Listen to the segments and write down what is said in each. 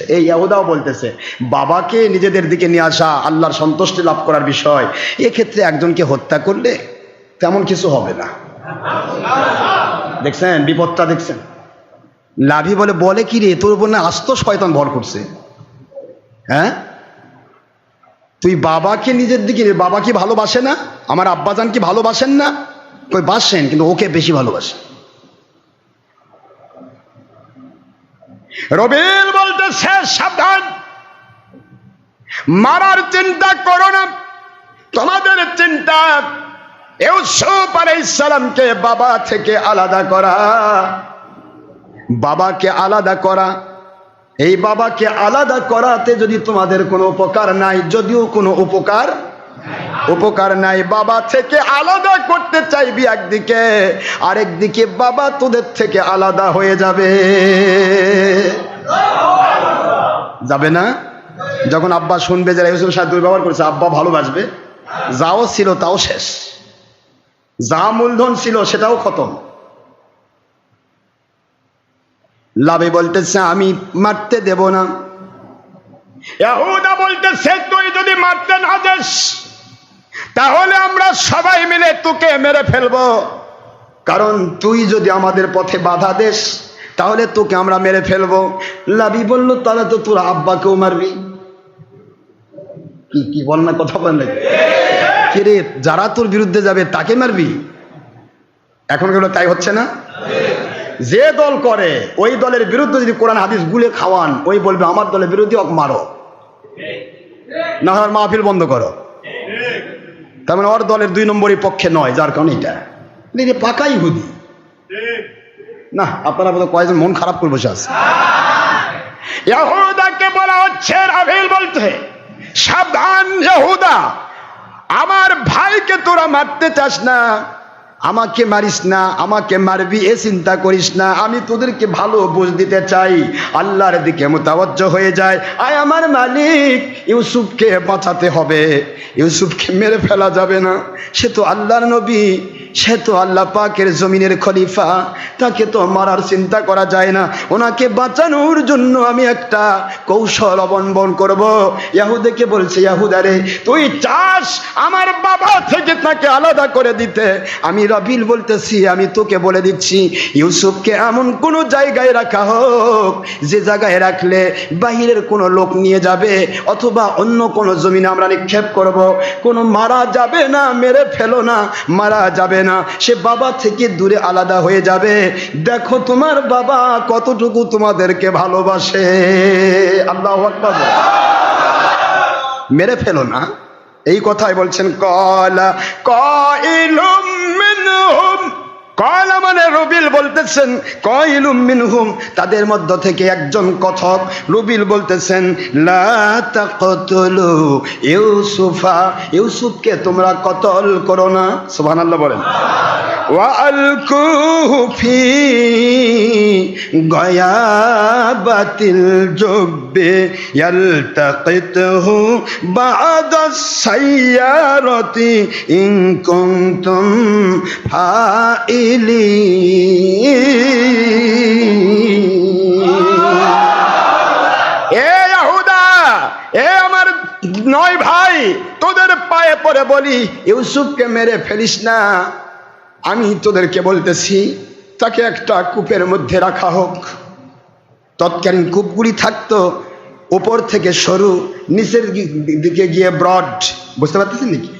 রেখেছে এই ইয়াহুদাও বলতেছে, বাবাকে নিজেদের দিকে নিয়ে আসা আল্লাহর সন্তুষ্টি লাভ করার বিষয়। এক্ষেত্রে একজনকে হত্যা করলে তেমন কিছু হবে না। দেখছেন? বিপদটা দেখছেন? লাভি বলে বলে কি রে? তোর উপর না আস্ত শয়তান ভর করছে। হ্যাঁ? তুই বাবাকে নিজের দিকে বাবা কি ভালোবাসে না? আমার আব্বাজান কি ভালোবাসেন না? কই, বাসেন, কিন্তু ওকে বেশি ভালোবাসে। রবিল বলতেছে সাবধান। মারার চিন্তা করো না। তোমাদের চিন্তা ইউসুফ সালামকে বাবা থেকে আলাদা করা। বাবাকে আলাদা করা। এই বাবাকে আলাদা করাতে যদি তোমাদের কোনো উপকার নাই, যদিও কোনো উপকার উপকার নাই, বাবা থেকে আলাদা করতে চাইবি একদিকে, আরেকদিকে বাবা তোদের থেকে আলাদা হয়ে যাবে। যাবে না? যখন আব্বা শুনবে যারা ইউসুফ সাহেব দুর্ব্যবহার করেছে, আব্বা ভালোবাসবে। যাও ছিল তাও শেষ। যা মূলধন ছিল সেটাও খতম। লাভে বলতেছে, আমি মারতে দেব না। বলতেছে, তুই যদি মারতে না যাস তাহলে আমরা সবাই মিলে তোকে মেরে ফেলব। কারণ তুই যদি আমাদের পথে বাধা দেস, তাহলে তোকে আমরা মেরে ফেলব। লাভি বলল, তাহলে তো তোর আব্বাকেও মারবি। কি কি বল না, কথা বল যারা তোর বিরুদ্ধে যাবে, তাকে মারবি? এখন কেন তাই হচ্ছে না? যে দল করে, ওই দলের বিরুদ্ধে যদি কোরআন, হাদিস গুলে খাওয়ান, ওই বলবে, আমার দলের বিরুদ্ধে মারো। না মাহফিল বন্ধ করো। তার মানে ওর দলের দুই নম্বরই পক্ষে নয়, যার কারণে এটা। এটা পাকাই হুদি না, আপনারা বোধহয় কয়েকজন মন খারাপ করে বসে আছে ইয়াহুদাকে বলা হচ্ছে রাভেল বলতে, সাবধান ইয়াহুদা আমার ভাইকে তোরা মারতে চাস না। আমাকে মারিস না, আমাকে মারবি, এ চিন্তা করিস না, আমি তোদেরকে ভালো বুঝ দিতে চাই। আল্লাহর দিকে মোতাবজ্জ হয়ে যায়। আয় আমার মালিক, ইউসুফকে বাঁচাতে হবে। ইউসুফকে মেরে ফেলা যাবে না। সে তো আল্লাহর নবী। সে তো আল্লাহ পাকের জমিনের খলিফা। তাকে তো মারার চিন্তা করা যায় না। ওনাকে বাঁচানোর জন্য আমি একটা কৌশল অবলম্বন করব। ইয়াহুদেকে বলছে ইয়াহুদারে তুই চাস আমার বাবা থেকে তাকে আলাদা করে দিতে? আমি রবিল বলতেছি, আমি তোকে বলে দিচ্ছি, ইউসুফকে এমন কোনো জায়গায় রাখা হোক, যে জায়গায় রাখলে বাহিরের কোনো লোক নিয়ে যাবে, অথবা অন্য কোনো জমিনে আমরা নিক্ষেপ করব। কোনো মারা যাবে না, মেরে ফেলো না, মারা যাবে না, সে বাবা থেকে দূরে আলাদা হয়ে যাবে। দেখো তোমার বাবা কতটুকু তোমাদেরকে ভালোবাসে। আল্লাহ মেরে ফেলো না। এই কথাই বলছেন, কলা কইলুম কলা মানে রবিল বলতেছেন, কয়লুম মিনহুম, তাদের মধ্য থেকে একজন কথক রবিল বলতেছেন, লা তাকতুলু ইউসুফা, ইউসুফকে তোমরা কতল করো না? সুবহানাল্লাহ বলেন। ওয়ালকুফি গয়াবাতিল জব্বে ইয়ালতাকিতহু বাদাস সাইয়ারতি ইন কুনতুম এ নয় ভাই, তোদের পায়ে পরে বলি, ইউসুফকে মেরে ফেলিস না। আমি তোদেরকে বলতেছি, তাকে একটা কূপের মধ্যে রাখা হোক। তৎকালীন কূপগুলি থাকতো ওপর থেকে সরু, নিচের দিকে গিয়ে ব্রড। বুঝতে পারতেছেন নাকি?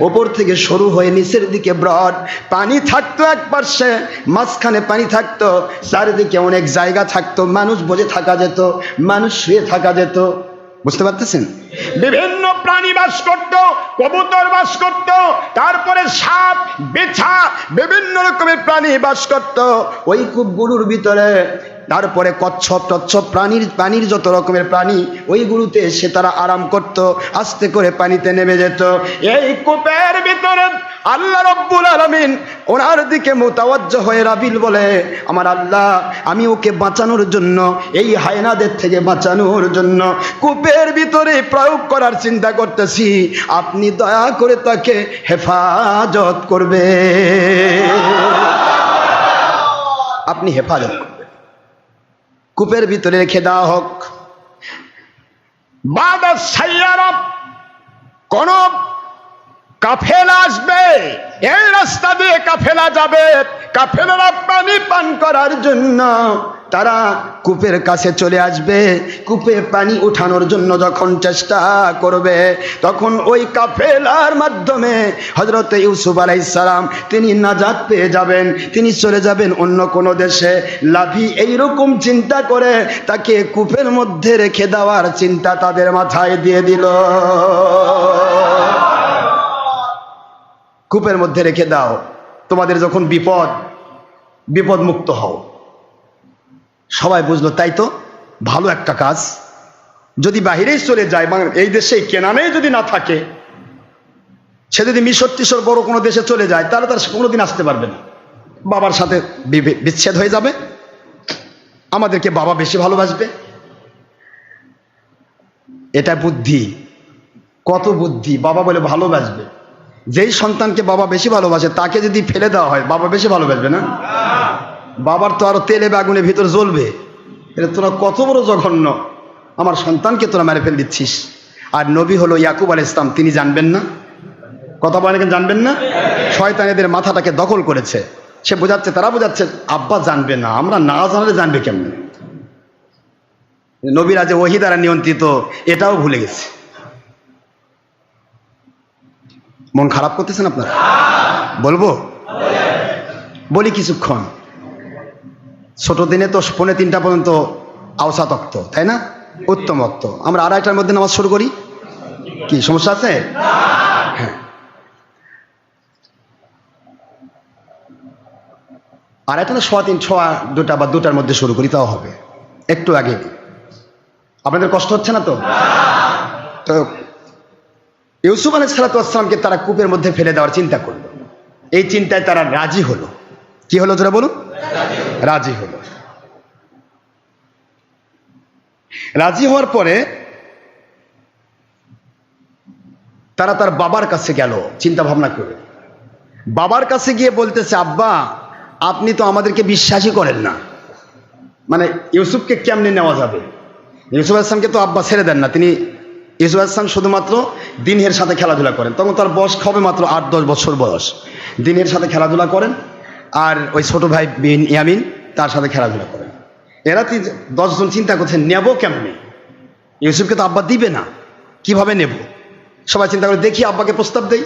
ওপর থেকে সরু হয়ে নিচের দিকে ব্রড। পানি থাকতো এক পার্শ্বে মাঝখানে পানি থাকতো, চারিদিকে অনেক জায়গা থাকতো, মানুষ বসে থাকা যেত, মানুষ শুয়ে থাকা যেত। বুঝতে পারতেছেন? বিভিন্ন প্রাণী বাস করত, কবুতর বাস করত, তারপরে সাপ, বেছা, বিভিন্ন রকমের প্রাণী বাস করত। ওই কূপগুলোর ভিতরে তারপরে কচ্ছপ টচ্ছপ প্রাণীর প্রাণীর যত রকমের প্রাণী, ওইগুলোতে এসে তারা আরাম করত, আস্তে করে পানিতে নেমে যেত। এই কূপের ভিতরে আল্লাহ রব্বুল আলমিন ওনার দিকে মোতাবজ্জ হয়ে রাবিল বলে, আমার আল্লাহ, আমি ওকে বাঁচানোর জন্য, এই হায়নাদের থেকে বাঁচানোর জন্য কূপের ভিতরে প্রয়োগ করার চিন্তা করতেছি। আপনি দয়া করে তাকে হেফাজত করবে আপনি হেফাজত কূপের ভিতরে রেখে দেওয়া হোক। কোন কাফেলা আসবে এই রাস্তা দিয়ে কাফেলা যাবে। কাফেলারা পানি পান করার জন্য। তারা কূপের কাছে চলে আসবে। কূপে পানি উঠানোর জন্য যখন চেষ্টা করবে, তখন ওই কাফেলার মাধ্যমে হজরত ইউসুফ আলাইসালাম তিনি নাজাত পেয়ে যাবেন, তিনি চলে যাবেন অন্য কোনো দেশে। লাভি এইরকম চিন্তা করে তাকে কূপের মধ্যে রেখে দেওয়ার চিন্তা তাদের মাথায় দিয়ে দিল। কূপের মধ্যে রেখে দাও। তোমাদের যখন বিপদ বিপদ মুক্ত হও। সবাই বুঝলো, তাই তো? ভালো একটা কাজ। যদি বাহিরেই চলে যায়, বা এই দেশে কেনানেই যদি না থাকে, সে যদি মিশর টিশর বড় কোনো দেশে চলে যায়, তাহলে তার কোনোদিন আসতে পারবে না। বাবার সাথে বিচ্ছেদ হয়ে যাবে। আমাদেরকে বাবা বেশি ভালোবাসবে। এটা বুদ্ধি। কত বুদ্ধি? বাবা বলে ভালোবাসবে। যেই সন্তানকে বাবা বেশি ভালোবাসে, তাকে যদি ফেলে দেওয়া হয়, বাবা বেশি ভালোবাসবে না? বাবার তো আরও তেলে বাগুনের ভিতর জ্বলবে। এটা তোরা কত বড় জঘন্য। আমার সন্তানকে তোরা মেরে ফেল দিচ্ছিস। আর নবী হলো ইয়াকুব আল ইসলাম তিনি জানবেন না? কথা বলেন জানবেন না? শয়তান এদের মাথাটাকে দখল করেছে। সে বোঝাচ্ছে, তারা বোঝাচ্ছে, আব্বা জানবে না, আমরা না জানলে জানবে কেমন? নবীরা যে ওহি দ্বারা নিয়ন্ত্রিত, এটাও ভুলে গেছে। মন খারাপ করতেছেন আপনারা? বলব? বলি কিছুক্ষণ। ছোট দিনে তো পৌনে তিনটা পর্যন্ত আওসা তক্ত তাই না? উত্তম অক্ত। আমরা আড়াইটার মধ্যে নামাজ শুরু করি? কি, সমস্যা আছে? হ্যাঁ। আড়াইটা না সোয়া তিন ছোয়া দুটা বা দুটার মধ্যে শুরু করি, তাও হবে। একটু আগে। আপনাদের কষ্ট হচ্ছে না তো? তো ইউসুফ আলী সালাতামকে তারা কূপের মধ্যে ফেলে দেওয়ার চিন্তা করল। এই চিন্তায় তারা রাজি হলো। কি হলো তোরা বলুন? রাজি হলো। রাজি হওয়ার পরে তারা তার বাবার কাছে গেল চিন্তা ভাবনা করে। বাবার কাছে গিয়ে বলতেছে, আব্বা, আপনি তো আমাদেরকে বিশ্বাসই করেন না। মানে ইউসুফকে কেমনে নেওয়া যাবে? ইউসুফ আসলামকে তো আব্বা ছেড়ে দেন না, তিনি ইউসুফ আসলাম শুধুমাত্র দিনের সাথে খেলাধুলা করেন। তখন তার বয়স হবে মাত্র আট, দশ বছর বয়স। দিনের সাথে খেলাধুলা করেন আর ওই ছোট ভাই বিন ইয়ামিন তার সাথে খেলাধুলা করেন। এরা দশজন চিন্তা করছেন, নেব কেমনে? ইউসুফকে তো আব্বা দিবে না। কীভাবে নেব? সবাই চিন্তা করে, দেখি আব্বাকে প্রস্তাব দেই।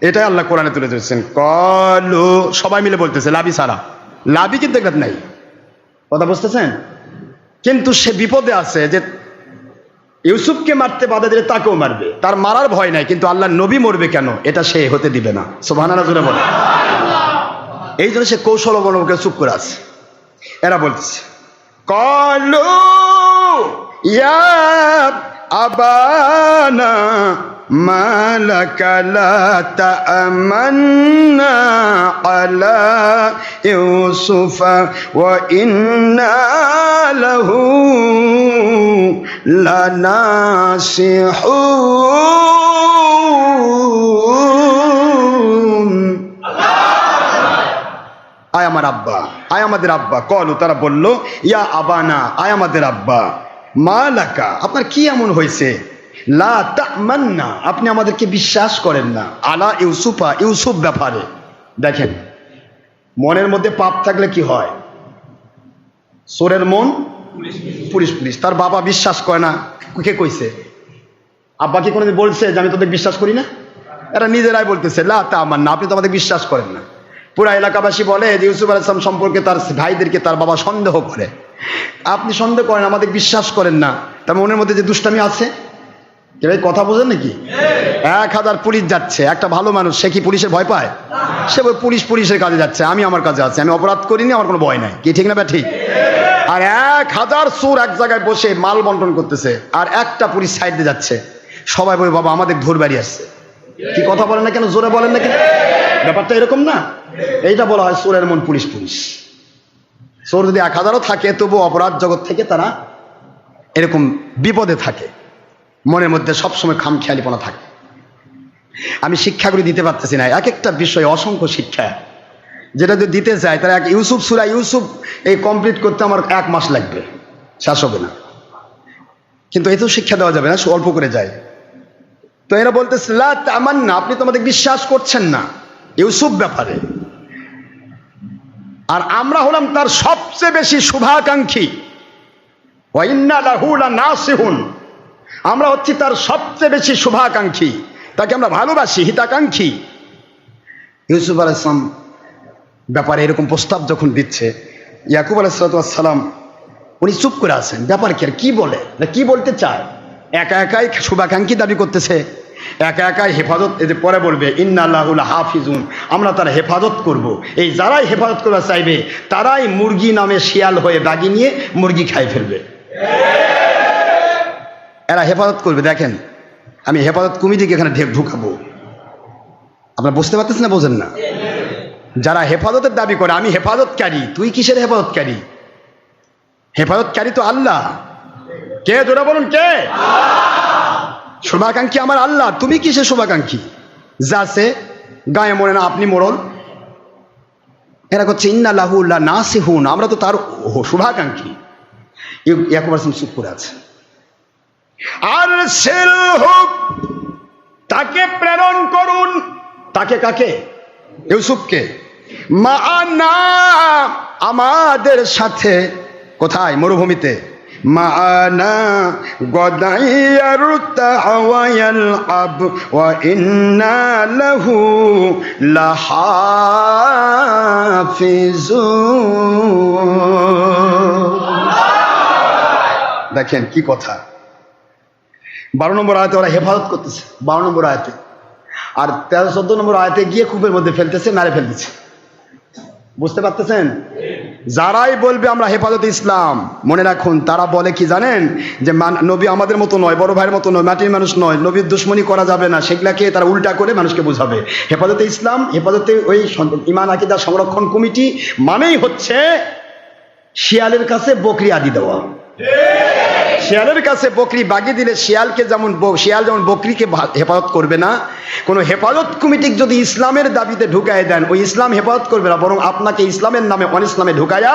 এটাই আল্লাহ কোরআনে তুলে ধরেছেন। কলো, সবাই মিলে বলতেছে লাভি সারা। লাভি কিন্তু নাই। কথা বুঝতেছেন? কিন্তু সে বিপদে আছে যে ইউসুফকে মারতে বাধা দিলে তাকেও মারবে। তার মারার ভয় নাই, কিন্তু আল্লাহ নবী মরবে কেন? এটা সে হতে দিবে না। সোভানা জুড়ে বলে এই জন্য সে কৌশল অবলম্বনকে চুপ করে আছে। এরা বলছে কলু ইয়া আবানা মালাকালা তামান্না আলা ইউসুফা ওয়া ইন্না লাহু লানাসিহুন। আয় আমার আব্বা, আয় আমাদের আব্বা, কলু, তারা বলল, ইয়া আবানা, আয় আমাদের আব্বা। মা লাকা আপনার কি এমন হয়েছে? লা আপনি আমাদেরকে বিশ্বাস করেন না। আলা ইউসুফা, ইউসুফ ব্যাপারে। দেখেন, মনের মধ্যে পাপ থাকলে কি হয়? সোরের মন পুলিশ পুলিশ। তার বাবা বিশ্বাস করে না। কে কইছে? আব্বা কি কোনোদিন বলছে যে আমি তোদের বিশ্বাস করি না? এরা নিজেরাই বলতেছে, লা তা আমার না আপনি তো আমাদের বিশ্বাস করেন না। পুরা এলাকাবাসী বলে যে ইউসুফ আলাইসলাম সম্পর্কে তার ভাইদেরকে তার বাবা সন্দেহ করে। আপনি সন্দেহ করেন, আমাদের বিশ্বাস করেন না। তার মনের মধ্যে যে দুষ্টামি আছে কথা বোঝেন নাকি? এক হাজার পুলিশ যাচ্ছে, একটা ভালো মানুষ, সে কি পুলিশের ভয় পায়? সে পুলিশ পুলিশের কাজে যাচ্ছে, আমি আমার কাজে আছি, আমি অপরাধ করিনি, আমার কোনো ভয় নাই। কি ঠিক না বা ঠিক? আর এক হাজার সুর এক জায়গায় বসে মাল বন্টন করতেছে, আর একটা পুলিশ সাইড যাচ্ছে। সবাই বলে, বাবা, আমাদের ধর বাড়ি আসছে। কি কথা বলেন না কেন, জোরে বলেন না কেন? ব্যাপারটা এরকম না? এইটা বলা হয় চোরের মন পুলিশ পুলিশ। চোর যদি এক হাজারও থাকে তবু অপরাধ জগৎ থেকে তারা এরকম বিপদে থাকে। মনের মধ্যে সবসময় খামখেয়ালিপনা থাকে। আমি শিক্ষাগুলি দিতে পারতেছি না। এক একটা বিষয়ে অসংখ্য শিক্ষা। যেটা যদি দিতে চাই তারা এক ইউসুফ সুরা ইউসুফ এই কমপ্লিট করতে আমার এক মাস লাগবে। শেষ হবে না। কিন্তু এতেও শিক্ষা দেওয়া যাবে না অল্প করে যায়। তো এরা বলতেছে, লা না আপনি তো আমাদের বিশ্বাস করছেন না। ইউসুফ ব্যাপারে। আর আমরা হলাম তার সবচেয়ে বেশি শুভাকাঙ্ক্ষী। নাসিহুন আমরা হচ্ছি তার সবচেয়ে বেশি শুভাকাঙ্ক্ষী। তাকে আমরা ভালোবাসি, হিতাকাঙ্ক্ষী। ইউসুফ আল ইসলাম ব্যাপারে এরকম প্রস্তাব যখন দিচ্ছে, ইয়াকুব আলাইসালাম উনি চুপ করে আছেন। ব্যাপার কি, আর কি বলে? কি বলতে চায়? একা একাই শুভাকাঙ্ক্ষী দাবি করতেছে। একা একাই হেফাজত এদের পরে বলবে ইন্না আল্লাহুল হাফিজুন আমরা তার হেফাজত করব। এই যারাই হেফাজত করা চাইবে, তারাই মুরগি নামে শিয়াল হয়ে দাগি নিয়ে মুরগি খাই ফেলবে। এরা হেফাজত করবে দেখেন। আমি হেফাজত কমিটিকে এখানে ঢেক ঢুকাবো। আপনারা বুঝতে পারতেছেন না বোঝেন না? যারা হেফাজতের দাবি করে আমি হেফাজতকারী তুই কিসের হেফাজতকারী? হেফাজতকারী তো আল্লাহ। কে জোরা বলুন কে? শুভাকাঙ্ক্ষী আমার আল্লাহ তুমি কিসের শুভাকাঙ্ক্ষী? যা সে গায়ে মরে না আপনি মোড়ল এরা করছে ইন্না লাহুল্লাহ না হুন আমরা তো তার শুভাকাঙ্ক্ষী। ইয়াকুব আসলাম চুপ করে আছে। আর সেল হোক, তাকে প্রেরণ করুন। তাকে কাকে? ইউসুফকে। মা না আমাদের সাথে, কোথায়? মরুভূমিতে। গদাইয়ার তাওয়ায়াল আব, ওয়া ইন্না লাহু লাহাফিজুন। দেখেন কি কথা। বারো নম্বর আয়তে ওরা হেফাজত করতেছে, বারো নম্বর আয়তে। আর তেরো, চোদ্দ নম্বর আয়তে গিয়ে কূপের মধ্যে ফেলতেছে মেরে ফেলতেছে। বুঝতে পারতেছেন? যারাই বলবে আমরা হেফাজত ইসলাম, মনে রাখুন, তারা বলে কি জানেন? যে নবী আমাদের মতো নয়, বড় ভাইয়ের মতো নয়, মাটির মানুষ নয়, নবীর দুশ্মনী করা যাবে না, সেগুলাকে তারা উল্টা করে মানুষকে বোঝাবে। হেফাজতে ইসলাম, হেফাজতে ওই ইমান আকিদা সংরক্ষণ কমিটি মানেই হচ্ছে শিয়ালের কাছে বকরি আদি দেওয়া। শিয়ালের কাছে বকরি বাগিয়ে দিলে শিয়ালকে যেমন শিয়াল যেমন বকরিকে হেফাজত করবে না, কোনো হেফাজত কমিটি যদি ইসলামের দাবিতে ঢুকায় দেন ওই ইসলাম হেফাজত করবে না, বরং আপনাকে ইসলামের নামে অন ইসলামে ঢুকায়া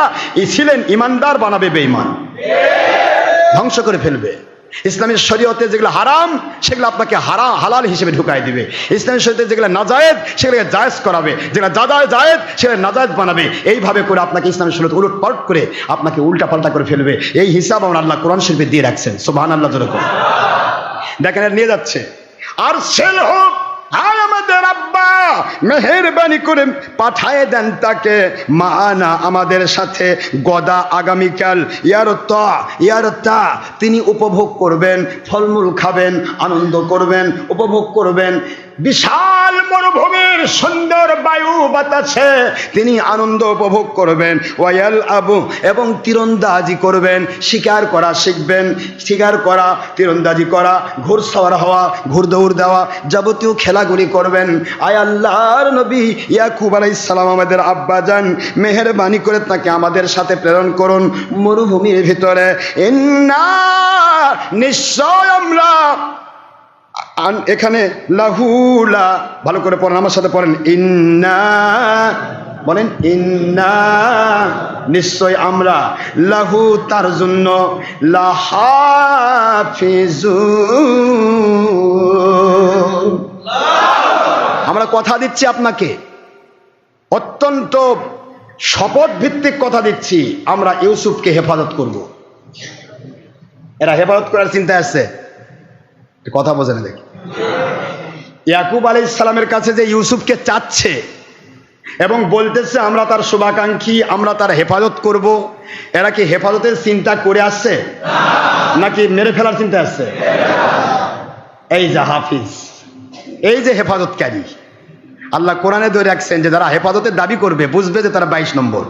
ছিলেন ইমানদার বানাবে বেঈমান। ধ্বংস করে ফেলবে। ইসলামের শরীয়তে যেগুলো হারাম, সেগুলো আপনাকে হারা, হালাল হিসেবে ঢুকাই দিবে। ইসলামের শরীয়তে যেগুলো নাজায়েজ, সেগুলোকে জায়েজ করাবে। যেগুলো জাদা জায়েজ, সেগুলো নাজায়েজ বানাবে। এইভাবে করে আপনাকে ইসলামের শরীয়ত উলট পাল্ট করে আপনাকে উল্টা পাল্টা করে ফেলবে। এই হিসাব আমার আল্লাহ কোরআন শরীফে দিয়ে রাখছেন। সোভান আল্লাহ যেরকম। দেখেন, নিয়ে যাচ্ছে। আর সেল হোক আমাদের আব্বা মেহেরবানি করে পাঠায় দেন তাকে। মানা আমাদের সাথে গদা আগামীকাল। ইয়ার তা ইয়ার তা তিনি উপভোগ করবেন, ফলমূল খাবেন, আনন্দ করবেন, উপভোগ করবেন। বিশাল মরুভূমির সুন্দর বায়ু বাতাসে তিনি আনন্দ উপভোগ করবেন ওয়াল আবু এবং তীরন্দাজি করবেন, শিকার করা শিখবেন, শিকার করা, তীরন্দাজি করা ঘোড়সওয়ার হওয়া, ঘুরদৌড় দেওয়া যাবতীয় খেলাগুলি করবেন। আয় আল্লাহর নবী ইয়াকুব সালাম আমাদের আব্বা যান, মেহেরবানি করে তাকে আমাদের সাথে প্রেরণ করুন মরুভূমির ভিতরে। নিশ্চয় আমরা আন- এখানে লাহুলা, ভালো করে পড়েন, আমার সাথে পড়েন, ইন্না, বলেন, ইন্না, নিশ্চয় আমরা, লাহু তার জন্য, লাহাফিজু। আমরা কথা দিচ্ছি আপনাকে, অত্যন্ত শপথ ভিত্তিক কথা দিচ্ছি, আমরা ইউসুফকে হেফাজত করব। এরা হেফাজত করার চিন্তা আছে। কথা বোঝে না দেখি ইয়াকুব আলী ইসলামের কাছে যে ইউসুফকে চাচ্ছে এবং বলতেছে, আমরা তার শুভাকাঙ্ক্ষী, আমরা তার হেফাজত করব। এরা কি হেফাজতের চিন্তা করে আসছে? নাকি মেরে ফেলার চিন্তা আসছে? এই যে হাফিজ, এই যে হেফাজতকারী, আল্লাহ কোরআনে ধরে রাখছেন যে যারা হেফাজতের দাবি করবে, বুঝবে যে তারা বাইশ নম্বর।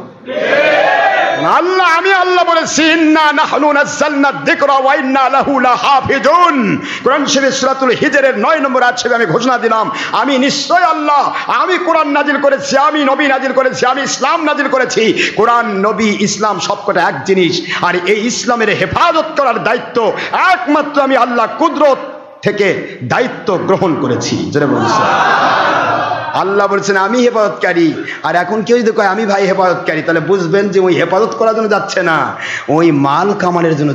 আল্লাহ, আমি আল্লাহ বলেছি, ইন্না নাহনু নাযালনা যিকরা ওয়া ইন্না লাহু লাহাফিজুন। কোরআন শরীফ সূরাতুল হিজরের 9 নম্বর আছে আমি ঘোষণা দিলাম, আমি নিশ্চয় আল্লাহ, আমি কোরআন নাজিল করেছি, আমি নবী নাজিল করেছি, আমি ইসলাম নাজিল করেছি। কোরআন, নবী, ইসলাম সবকটা এক জিনিস, আর এই ইসলামের হেফাজত করার দায়িত্ব একমাত্র আমি আল্লাহ কুদরত থেকে দায়িত্ব গ্রহণ করেছি। যেটা বলছি আল্লাহ বলছেন, আমি হেফাজতকারী। আর এখন কেউ যদি কয়, আমি ভাই হেফাজতকারী, তাহলে বুঝবেন যে ওই হেফাজত করার জন্য যাচ্ছে না। ওই মাল কামানের জন্য